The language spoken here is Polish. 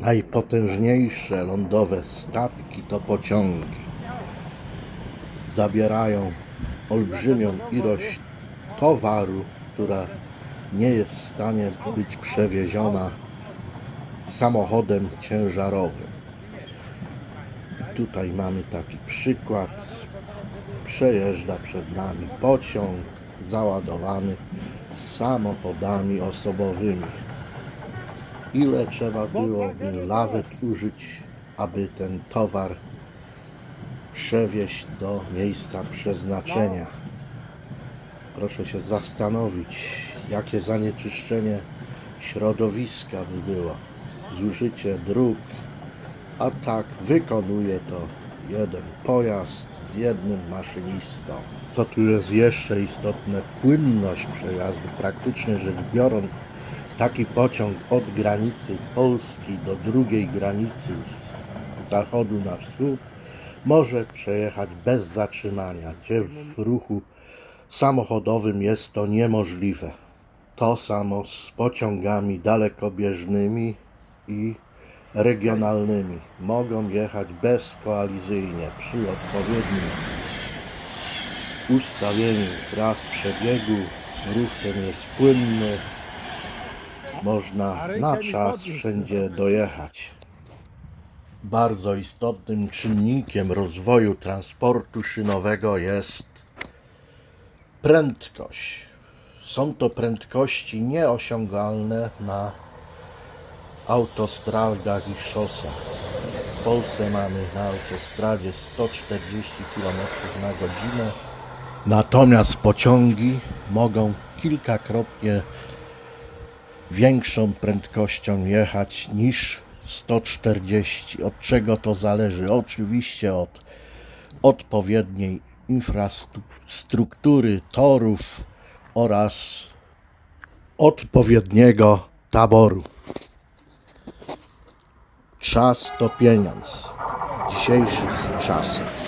Najpotężniejsze lądowe statki to pociągi. Zabierają olbrzymią ilość towaru, która nie jest w stanie być przewieziona samochodem ciężarowym. Tutaj mamy taki przykład. Przejeżdża przed nami pociąg załadowany samochodami osobowymi. Ile trzeba byłoby lawet użyć, aby ten towar przewieźć do miejsca przeznaczenia? Proszę się zastanowić, jakie zanieczyszczenie środowiska by było, zużycie dróg, a tak wykonuje to jeden pojazd z jednym maszynistą. Co tu jest jeszcze istotne, płynność przejazdu. Praktycznie rzecz biorąc, taki pociąg od granicy Polski do drugiej granicy z zachodu na wschód może przejechać bez zatrzymania, gdzie w ruchu samochodowym jest to niemożliwe. To samo z pociągami dalekobieżnymi i regionalnymi. Mogą jechać bezkoalizyjnie przy odpowiednim ustawieniu tras przebiegu. Ruch ten jest płynny. Można na czas wszędzie dojechać. Bardzo istotnym czynnikiem rozwoju transportu szynowego jest prędkość. Są to prędkości nieosiągalne na autostradach i szosach. W Polsce mamy na autostradzie 140 km na godzinę, natomiast pociągi mogą kilkakrotnie większą prędkością jechać niż 140. Od czego to zależy? Oczywiście od odpowiedniej infrastruktury torów oraz odpowiedniego taboru. Czas to pieniądz w dzisiejszych czasach.